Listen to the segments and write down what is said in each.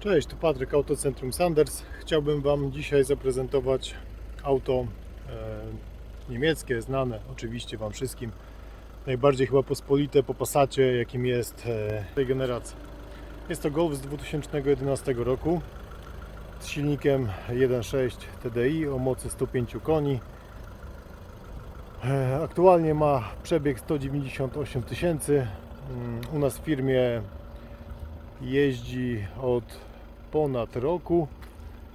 Cześć, tu Patryk, Autocentrum Sanders. Chciałbym Wam dzisiaj zaprezentować auto e, niemieckie, znane oczywiście Wam wszystkim. Najbardziej chyba pospolite po Passacie, jakim jest e, tej generacji. Jest to Golf z 2011 roku z silnikiem 1.6 TDI o mocy 105 koni. E, Aktualnie ma przebieg 198 tysięcy. Mm, U nas w firmie jeździ od ponad roku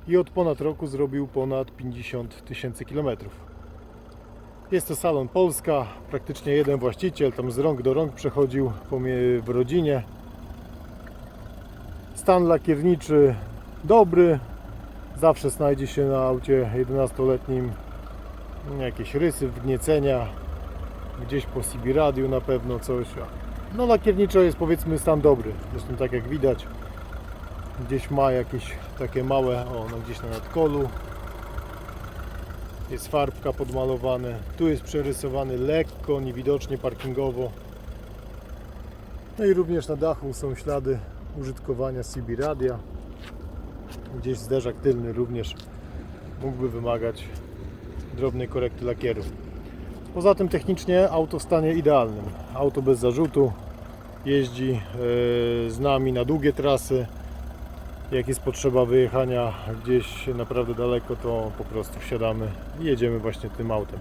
i od ponad roku zrobił ponad 50 tysięcy kilometrów. Jest to salon Polska, praktycznie jeden właściciel, tam z rąk do rąk przechodził w rodzinie. Stan lakierniczy dobry, zawsze znajdzie się na aucie 11-letnim jakieś rysy, wgniecenia, gdzieś po CB radiu na pewno coś. No lakierniczo jest powiedzmy stan dobry, zresztą tak jak widać gdzieś ma jakieś takie małe, o no gdzieś na nadkolu. Jest farbka podmalowane, tu jest przerysowany lekko, niewidocznie parkingowo. No i również na dachu są ślady użytkowania CB radia. Gdzieś zderzak tylny również mógłby wymagać drobnej korekty lakieru. Poza tym technicznie auto w stanie idealnym. Auto bez zarzutu, jeździ e, z nami na długie trasy. Jak jest potrzeba wyjechania gdzieś naprawdę daleko, to po prostu wsiadamy i jedziemy właśnie tym autem.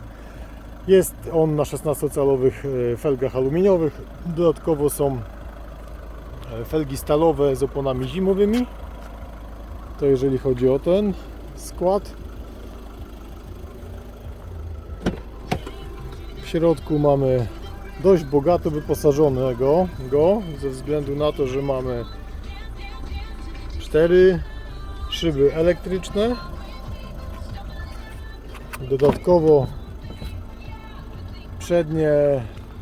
Jest on na 16-calowych e, felgach aluminiowych. Dodatkowo są e, felgi stalowe z oponami zimowymi. To jeżeli chodzi o ten skład. W środku mamy dość bogato wyposażonego go, ze względu na to, że mamy cztery szyby elektryczne. Dodatkowo przednie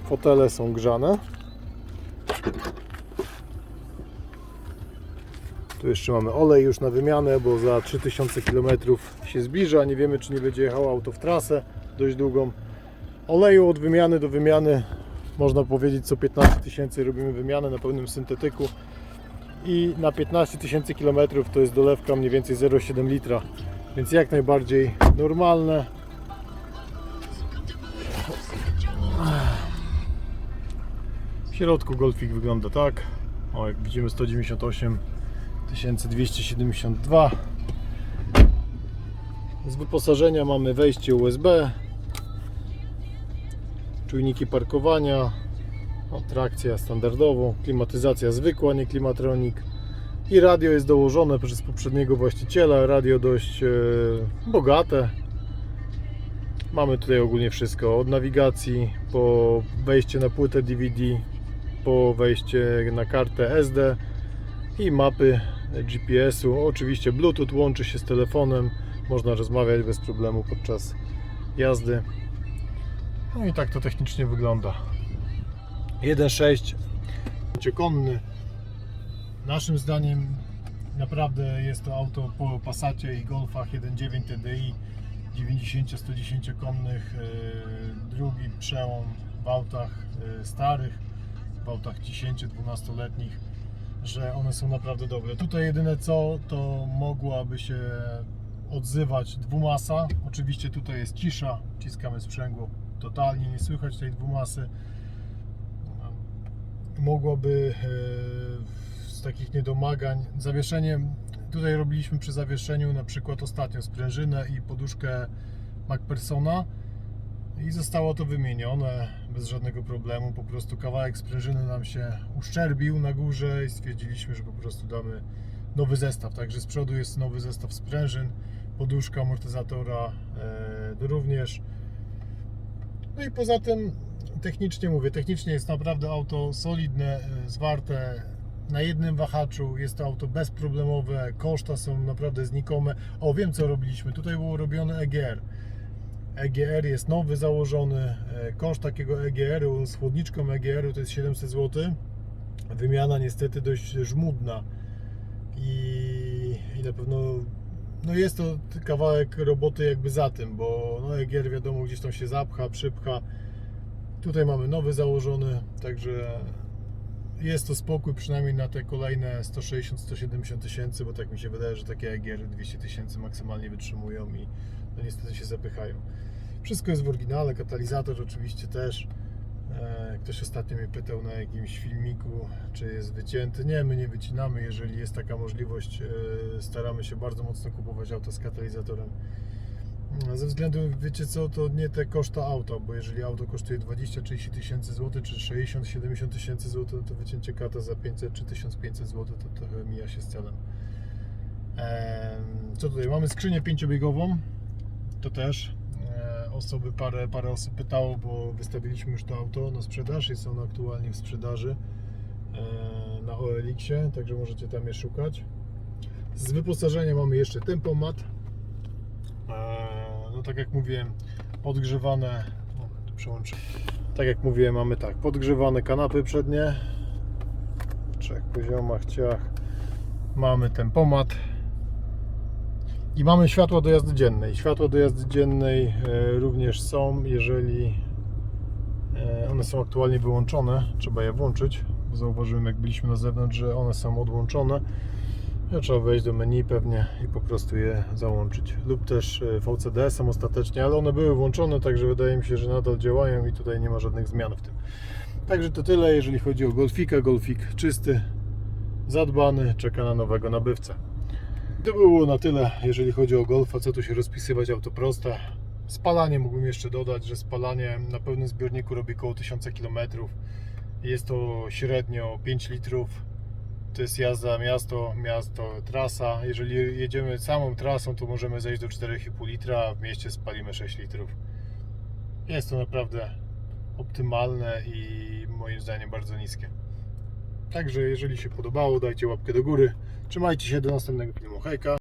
fotele są grzane. Tu jeszcze mamy olej już na wymianę, bo za 3000 km się zbliża. Nie wiemy, czy nie będzie jechało auto w trasę dość długą. Oleju od wymiany do wymiany można powiedzieć co 15 tysięcy robimy wymianę na pełnym syntetyku i na 15 tysięcy km to jest dolewka mniej więcej 0,7 litra. Więc jak najbardziej normalne. W środku Golfik wygląda tak. O jak widzimy 198 272 z wyposażenia mamy wejście USB czujniki parkowania, trakcja standardowo, klimatyzacja zwykła, nie klimatronik i radio jest dołożone przez poprzedniego właściciela, radio dość e, bogate. Mamy tutaj ogólnie wszystko, od nawigacji po wejście na płytę DVD, po wejście na kartę SD i mapy GPS-u. Oczywiście Bluetooth łączy się z telefonem, można rozmawiać bez problemu podczas jazdy. No i tak to technicznie wygląda. 1.6 konny. Naszym zdaniem naprawdę jest to auto po Passacie i Golfach 1.9 TDI 90-110 konnych. e, Drugi przełom w autach e, starych, w autach 10-12-letnich, że one są naprawdę dobre. Tutaj jedyne co, to mogłaby się odzywać dwumasa. Oczywiście tutaj jest cisza, ciskamy sprzęgło totalnie nie słychać tej dwumasy. Mogłoby e, z takich niedomagań zawieszenie, tutaj robiliśmy przy zawieszeniu na przykład ostatnio sprężynę i poduszkę MacPersona i zostało to wymienione bez żadnego problemu, po prostu kawałek sprężyny nam się uszczerbił na górze i stwierdziliśmy, że po prostu damy nowy zestaw, także z przodu jest nowy zestaw sprężyn, poduszka amortyzatora e, również no i poza tym technicznie mówię, technicznie jest naprawdę auto solidne, e, zwarte na jednym wahaczu, jest to auto bezproblemowe, koszta są naprawdę znikome. O, wiem co robiliśmy, tutaj było robione EGR. EGR jest nowy założony, e, koszt takiego EGR-u z chłodniczką EGR-u to jest 700 zł. Wymiana niestety dość żmudna i, i na pewno no jest to kawałek roboty jakby za tym, bo no EGR wiadomo gdzieś tam się zapcha, przypcha. Tutaj mamy nowy założony, także jest to spokój przynajmniej na te kolejne 160-170 tysięcy, bo tak mi się wydaje, że takie EGR 200 tysięcy maksymalnie wytrzymują i no niestety się zapychają. Wszystko jest w oryginale, katalizator oczywiście też. E, Ktoś ostatnio mnie pytał na jakimś filmiku, czy jest wycięty. Nie, my nie wycinamy. Jeżeli jest taka możliwość, e, staramy się bardzo mocno kupować auta z katalizatorem. Ze względu, wiecie co, to nie te koszta auta, bo jeżeli auto kosztuje 20-30 tysięcy złotych, czy 60-70 tysięcy złotych, to wycięcie kata za 500 czy 1500 złotych to trochę mija się z celem. Em, Co tutaj? Mamy skrzynię pięciobiegową, to też e, osoby, parę, parę osób pytało, bo wystawiliśmy już to auto na sprzedaż, jest ono aktualnie w sprzedaży e, na OLX-ie, także możecie tam je szukać. Z wyposażenia mamy jeszcze tempomat, E, no tak jak mówiłem, podgrzewane. Przełączę. Tak jak mówiłem, mamy tak, podgrzewane kanapy przednie. W trzech poziomach, ciach. Mamy tempomat. I mamy światła do jazdy dziennej. Światła do jazdy dziennej e, również są, jeżeli e, one są aktualnie wyłączone. Trzeba je włączyć. Zauważyłem, jak byliśmy na zewnątrz, że one są odłączone. Trzeba wejść do menu pewnie i po prostu je załączyć. Lub też e, VCD samostatecznie, ale one były włączone, także wydaje mi się, że nadal działają i tutaj nie ma żadnych zmian w tym. Także to tyle, jeżeli chodzi o Golfika. Golfik czysty, zadbany, czeka na nowego nabywcę. To było na tyle, jeżeli chodzi o Golfa. Co tu się rozpisywać, auto proste. Spalanie mógłbym jeszcze dodać, że spalanie na pełnym zbiorniku robi około 1000 km. Jest to średnio 5 litrów to jest jazda miasto, miasto, trasa. Jeżeli jedziemy samą trasą, to możemy zejść do 4,5 litra, a w mieście spalimy 6 litrów. Jest to naprawdę optymalne i moim zdaniem bardzo niskie. Także jeżeli się podobało, dajcie łapkę do góry. Trzymajcie się do następnego filmu. Hejka!